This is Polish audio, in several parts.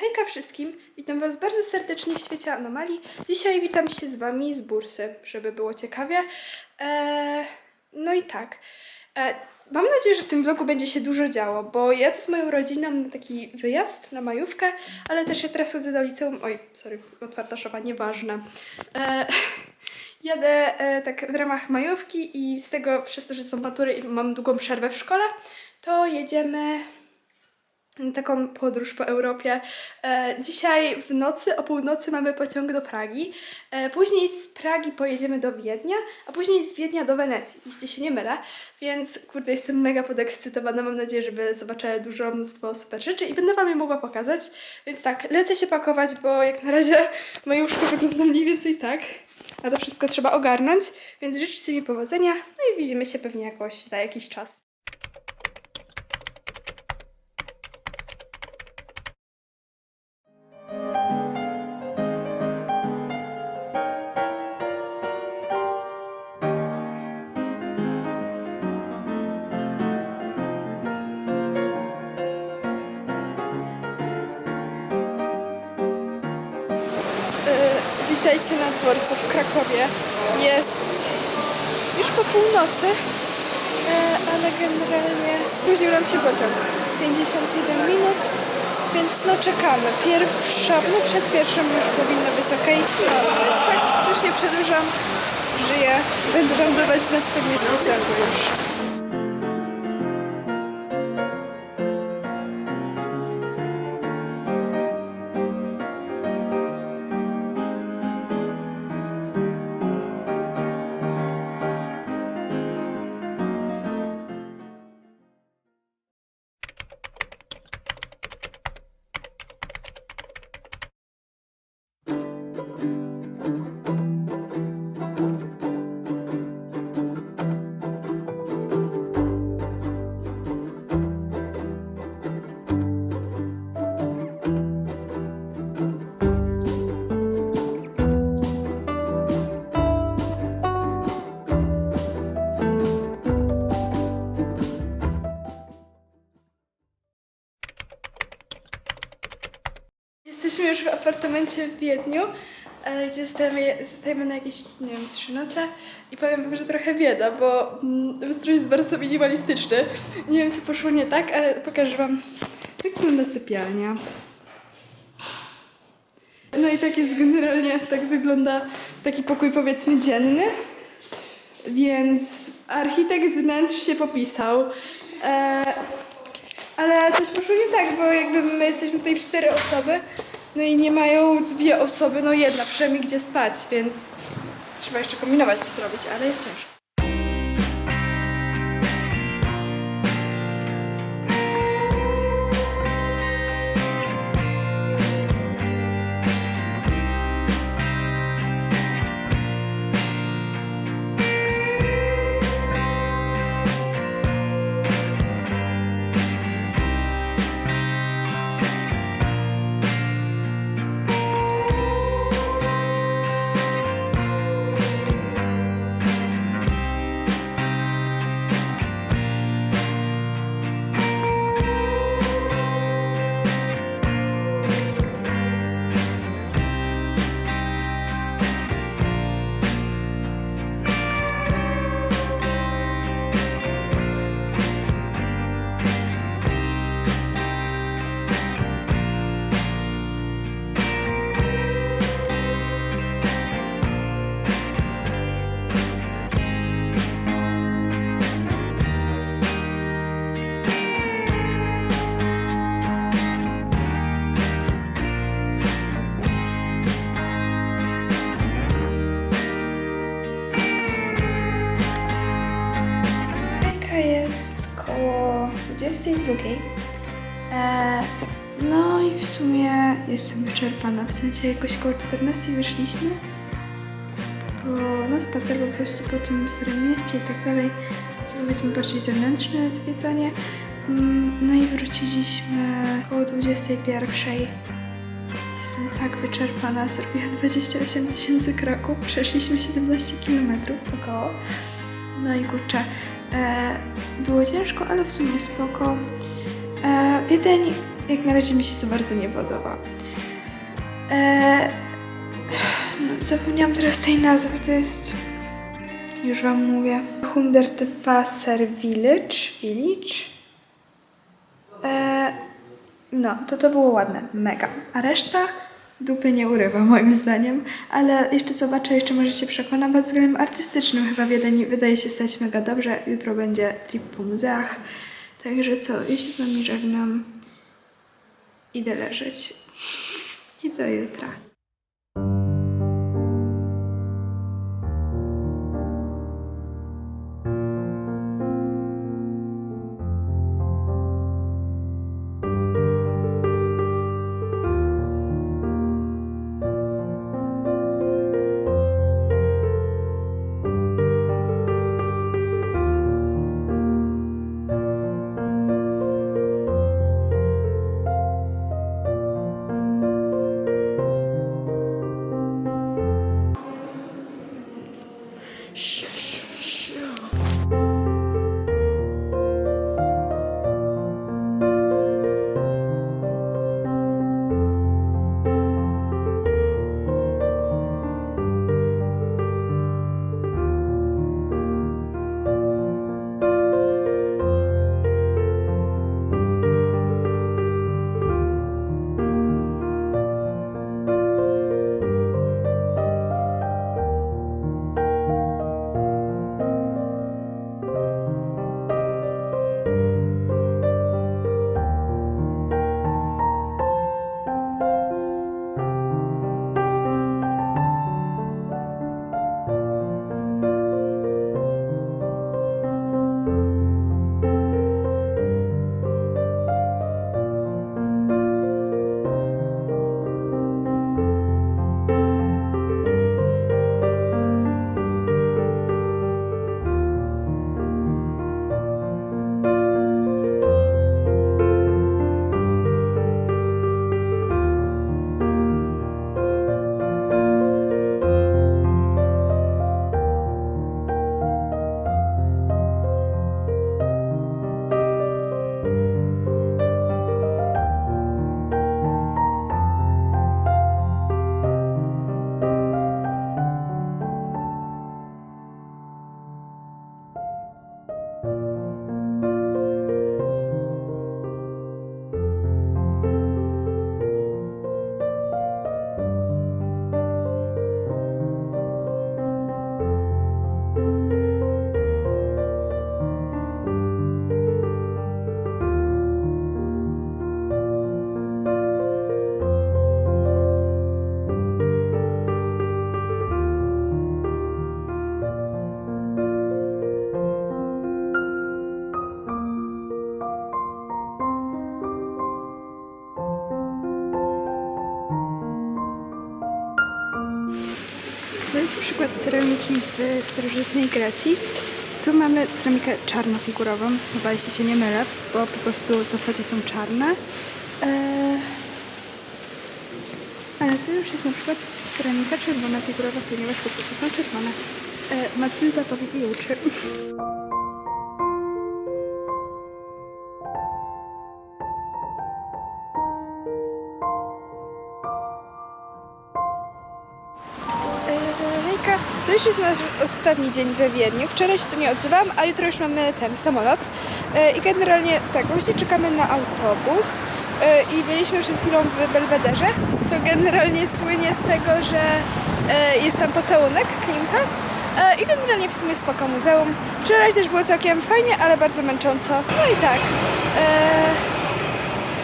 Hejka wszystkim, witam Was bardzo serdecznie w świecie anomalii. Dzisiaj witam się z Wami z bursy, żeby było ciekawie. Eee, no i tak. E, mam nadzieję, że w tym vlogu będzie się dużo działo, bo jadę z moją rodziną na taki wyjazd, na majówkę, ale też ja teraz chodzę do liceum. Oj, sorry, otwarta szopa, nieważne. E, jadę e, tak w ramach majówki i z tego, przez to, że są matury i mam długą przerwę w szkole, to jedziemy taką podróż po Europie. E, dzisiaj w nocy, o północy mamy pociąg do Pragi. E, później z Pragi pojedziemy do Wiednia, a później z Wiednia do Wenecji, jeśli się nie mylę. Więc kurde, jestem mega podekscytowana. Mam nadzieję, że będę zobaczyła dużo, mnóstwo super rzeczy i będę Wam je mogła pokazać. Więc tak, lecę się pakować, bo jak na razie moje łóżko wygląda mniej więcej tak. A to wszystko trzeba ogarnąć, więc życzę mi powodzenia. No i widzimy się pewnie jakoś za jakiś czas. Dworcu w Krakowie. Jest już po północy, e, ale generalnie spóźnił nam się pociąg. 51 minut, więc no czekamy. Pierwsza, no przed pierwszą już powinno być ok. No, więc tak, już nie przedłużam. Żyję. Będę wam dawać znać pewnie pociągu już. Apartamencie w Wiedniu, e, gdzie zostajemy, zostajemy na jakieś, nie wiem, trzy noce i powiem wam, że trochę bieda, bo mm, strój jest bardzo minimalistyczny. Nie wiem, co poszło nie tak, ale pokażę wam, jak wygląda sypialnia. No i tak jest generalnie, tak wygląda taki pokój powiedzmy dzienny. Więc architekt z wnętrz się popisał. E, ale coś poszło nie tak, bo jakby my jesteśmy tutaj cztery osoby, no i nie mają dwie osoby, no jedna przynajmniej gdzie spać, więc trzeba jeszcze kombinować co zrobić, ale jest ciężko. 22. E, no i w sumie jestem wyczerpana, w sensie jakoś koło 14 wyszliśmy po, na spacer po prostu po tym starym mieście i tak dalej. Powiedzmy bardziej zewnętrzne zwiedzanie. Mm, No i wróciliśmy koło 21. Jestem tak wyczerpana, zrobiłam 28 tysięcy kroków, przeszliśmy 17 km około. No i kurczę, było ciężko, ale w sumie spoko. E, Wiedeń jak na razie mi się to bardzo nie podoba. Eee, no, zapomniałam teraz tej nazwy, to jest... Już wam mówię. Hundertwasser Village. Village? Eee, no, to to było ładne, mega. A reszta dupy nie urywa moim zdaniem, ale jeszcze zobaczę, jeszcze może się przekonam pod względem artystycznym. Chyba wydaje, wydaje się stać mega dobrze. Jutro będzie trip po muzeach. Także co, ja z wami żegnam. Idę leżeć. I do jutra. To przykład ceramiki w starożytnej Grecji. Tu mamy ceramikę czarnofigurową, chyba jeśli się nie mylę, bo po prostu postacie są czarne. Eee, ale tu już jest na przykład ceramika czerwona figurowa, ponieważ postacie są czerwone. Eee, Matylda powie i uczy. Już jest nasz ostatni dzień we Wiedniu. Wczoraj się tu nie odzywałam, a jutro już mamy ten samolot. Eee, I generalnie tak, właśnie czekamy na autobus eee, i byliśmy przed chwilą w Belwederze. To generalnie słynie z tego, że eee, jest tam pocałunek Klimta. I generalnie w sumie spoko muzeum. Wczoraj też było całkiem fajnie, ale bardzo męcząco. No i tak.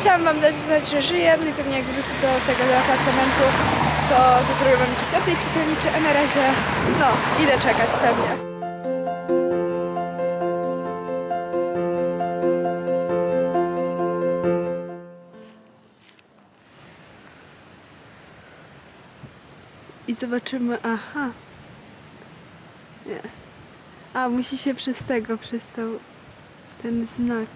Chciałam Wam dać znać, że żyję, no i pewnie jak wrócę do tego do apartamentu, to, to zrobię Wam jakiś update czytelniczy, a na razie, no, idę czekać pewnie. I zobaczymy, aha. Nie. A, musi się przez tego, przez ten znak.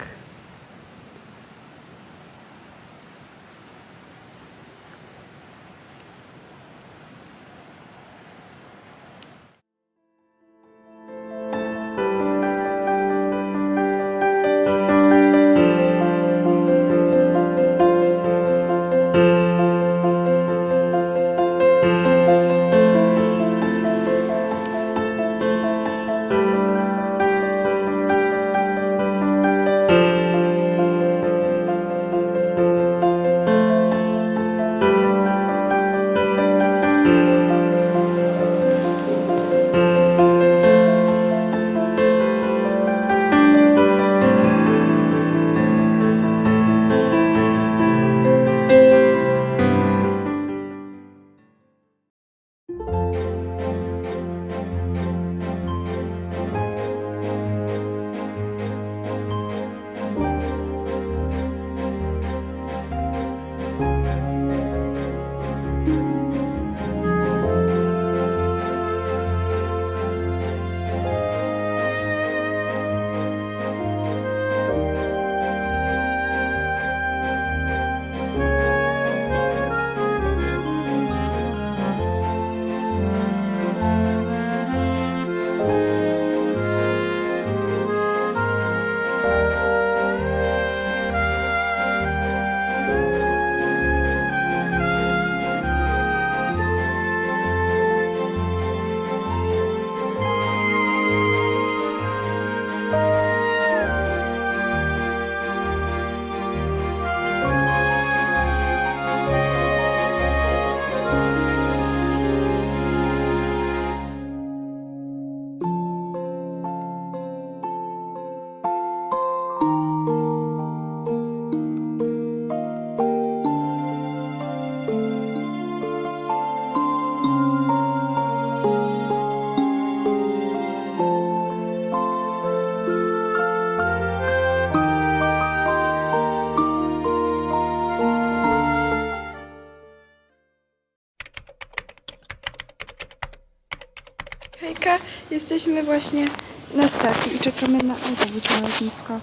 Jesteśmy właśnie na stacji i czekamy na autobus na lotnisko.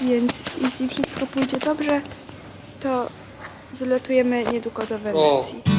Więc jeśli wszystko pójdzie dobrze, to wylatujemy niedługo do Wenecji. Eee,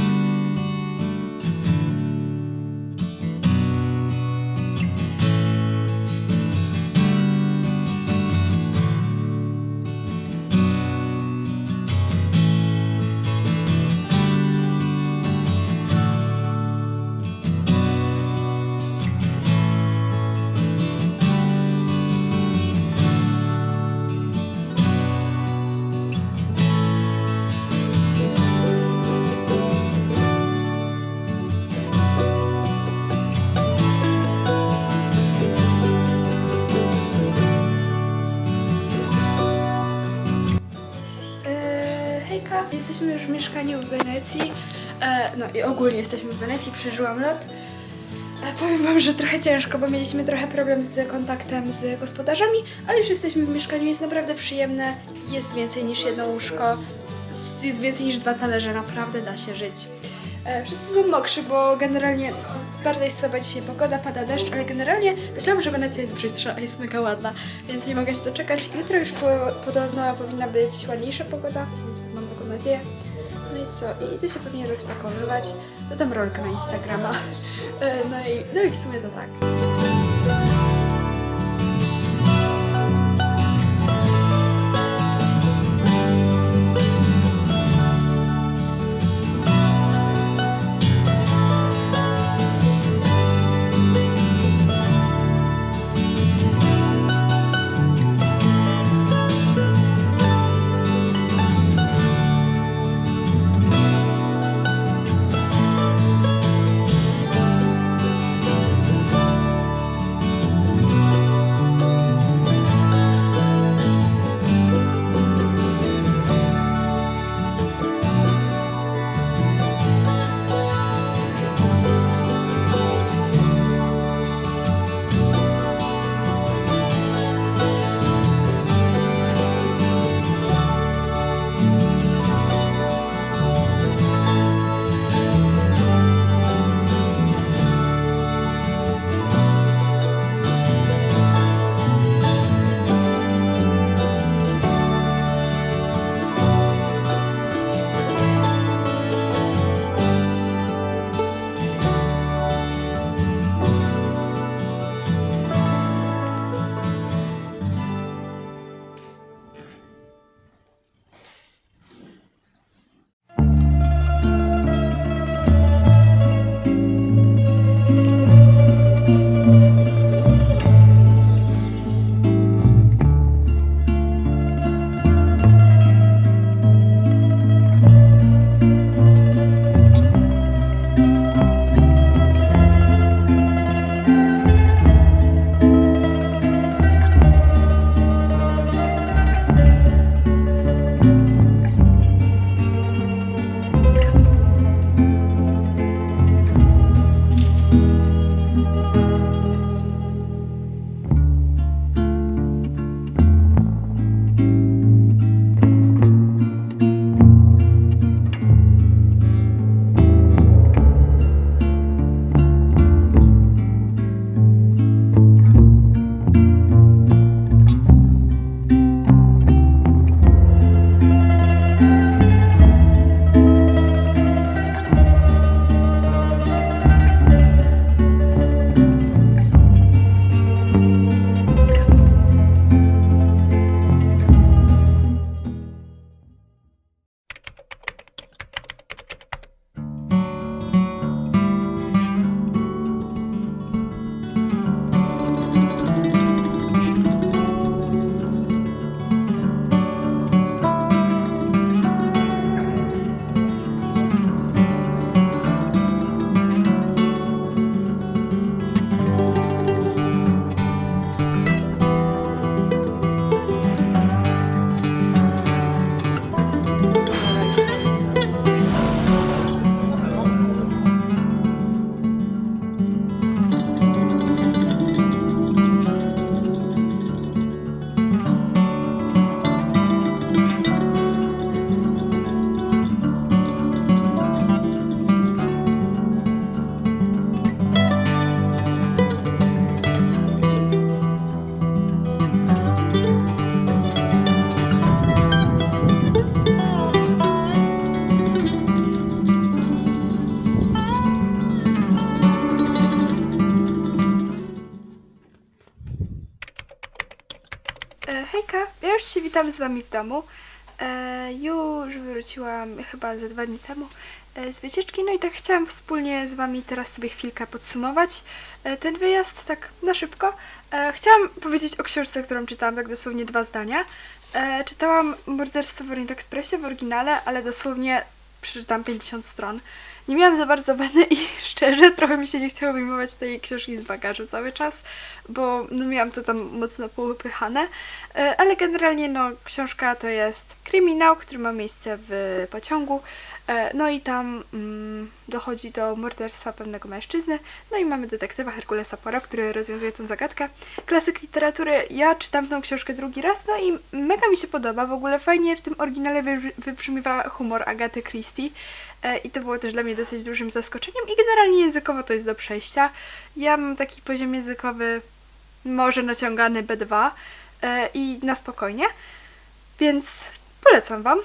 jesteśmy już w mieszkaniu w Wenecji. E, no i ogólnie jesteśmy w Wenecji, przeżyłam lot. E, powiem wam, że trochę ciężko, bo mieliśmy trochę problem z kontaktem z gospodarzami, ale już jesteśmy w mieszkaniu, jest naprawdę przyjemne, jest więcej niż jedno łóżko, jest więcej niż dwa talerze, naprawdę da się żyć. E, wszyscy są mokrzy, bo generalnie bardzo jest słaba dzisiaj pogoda, pada deszcz, ale generalnie myślałam, że Wenecja jest brzydka, a jest mega ładna, więc nie mogę się doczekać. Jutro już po, podobno powinna być ładniejsza pogoda, więc mam nadzieję. No i co? I idę się pewnie rozpakowywać. Dodam rolkę na Instagrama. E, No i, no i w sumie to tak. Witam z Wami w domu. E, już wróciłam chyba ze dwa dni temu e, z wycieczki, no i tak chciałam wspólnie z Wami teraz sobie chwilkę podsumować e, ten wyjazd tak na szybko. E, chciałam powiedzieć o książce, którą czytałam, tak dosłownie dwa zdania. E, czytałam Morderstwo w Orient Expressie w oryginale, ale dosłownie przeczytałam 50 stron. Nie miałam za bardzo weny i szczerze trochę mi się nie chciało wyjmować tej książki z bagażu cały czas, bo no, miałam to tam mocno połypychane. E, Ale generalnie no, książka to jest kryminał, który ma miejsce w pociągu. E, No i tam mm, dochodzi do morderstwa pewnego mężczyzny. No i mamy detektywa Herkulesa Poirot, który rozwiązuje tę zagadkę. Klasyk literatury. Ja czytam tę książkę drugi raz, no i mega mi się podoba. W ogóle fajnie w tym oryginale wybrzmi- wybrzmiewa humor Agaty Christie. E, I to było też dla mnie dosyć dużym zaskoczeniem. I generalnie językowo to jest do przejścia. Ja mam taki poziom językowy może naciągany B2 e, i na spokojnie, więc polecam Wam.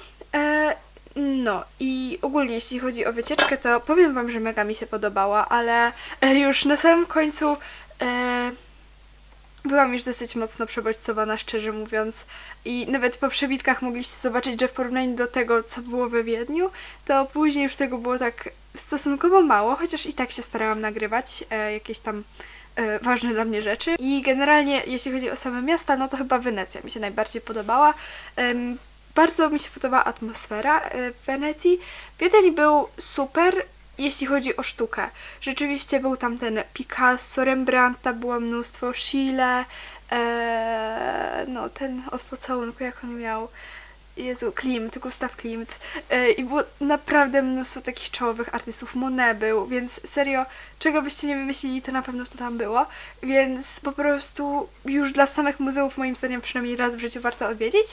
No i ogólnie jeśli chodzi o wycieczkę, to powiem Wam, że mega mi się podobała, ale e, już na samym końcu e, byłam już dosyć mocno przebodźcowana, szczerze mówiąc. I nawet po przebitkach mogliście zobaczyć, że w porównaniu do tego, co było we Wiedniu, to później już tego było tak stosunkowo mało, chociaż i tak się starałam nagrywać e, jakieś tam ważne dla mnie rzeczy. I generalnie, jeśli chodzi o same miasta, no to chyba Wenecja mi się najbardziej podobała. Bardzo mi się podobała atmosfera e, w Wenecji. Wiedeń był super, jeśli chodzi o sztukę. Rzeczywiście był tam ten Picasso, Rembrandta, było mnóstwo, Schiele, e, no ten od pocałunku, jak on miał, Jezu, Klimt, Gustaw Klimt. E, i było naprawdę mnóstwo takich czołowych artystów, Monet był, więc serio, czego byście nie wymyślili, to na pewno to tam było, więc po prostu już dla samych muzeów moim zdaniem przynajmniej raz w życiu warto odwiedzić,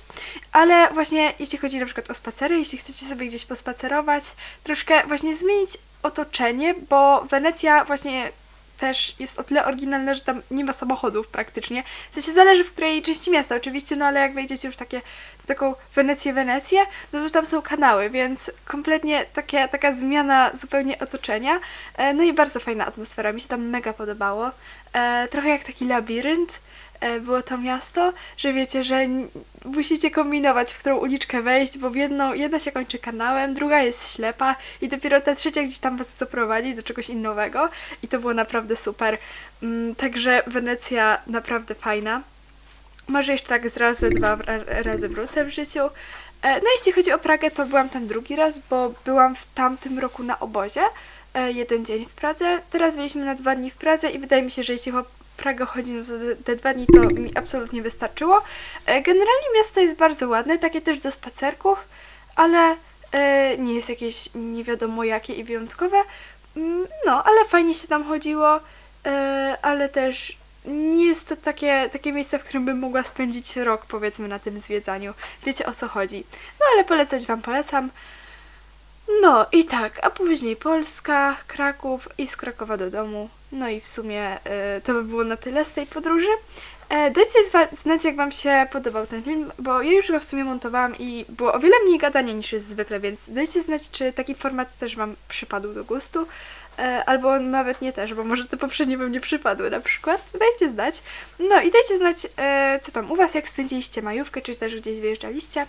ale właśnie jeśli chodzi na przykład o spacery, jeśli chcecie sobie gdzieś pospacerować, troszkę właśnie zmienić otoczenie, bo Wenecja właśnie też jest o tyle oryginalna, że tam nie ma samochodów praktycznie. W sensie zależy w której części miasta oczywiście, no ale jak wejdziecie już takie, taką Wenecję, Wenecję, no to tam są kanały, więc kompletnie takie, taka zmiana zupełnie otoczenia. E, No i bardzo fajna atmosfera, mi się tam mega podobało. E, Trochę jak taki labirynt było to miasto, że wiecie, że musicie kombinować, w którą uliczkę wejść, bo w jedna się kończy kanałem, druga jest ślepa i dopiero ta trzecia gdzieś tam was zaprowadzi do czegoś innowego i to było naprawdę super. Mm, Także Wenecja naprawdę fajna. Może jeszcze tak z razy, dwa ra- razy wrócę w życiu. E, No jeśli chodzi o Pragę, to byłam tam drugi raz, bo byłam w tamtym roku na obozie. e, Jeden dzień w Pradze. Teraz byliśmy na dwa dni w Pradze i wydaje mi się, że jeśli o Pragę chodzi, te- te dwa dni to mi absolutnie wystarczyło. E, Generalnie miasto jest bardzo ładne, takie też do spacerków, ale e, nie jest jakieś nie wiadomo jakie i wyjątkowe. Mm, No, ale fajnie się tam chodziło, e, ale też nie jest to takie, takie miejsce, w którym bym mogła spędzić rok, powiedzmy, na tym zwiedzaniu. Wiecie o co chodzi. No, ale polecać Wam polecam. No i tak, a później Polska, Kraków i z Krakowa do domu. No i w sumie e, to by było na tyle z tej podróży. E, dajcie znać, jak Wam się podobał ten film, bo ja już go w sumie montowałam i było o wiele mniej gadania niż jest zwykle, więc dajcie znać, czy taki format też Wam przypadł do gustu. E, albo nawet nie też, bo może te poprzednie Wam nie przypadły na przykład. Dajcie znać. No i dajcie znać, e, co tam u Was, jak spędziliście majówkę, czy też gdzieś wyjeżdżaliście.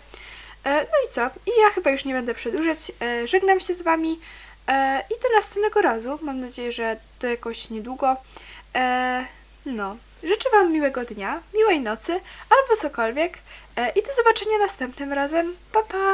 No i co? I ja chyba już nie będę przedłużać. Żegnam się z Wami E, I do następnego razu. Mam nadzieję, że to jakoś niedługo. E, no. Życzę Wam miłego dnia, miłej nocy albo cokolwiek e, i do zobaczenia następnym razem. Pa pa!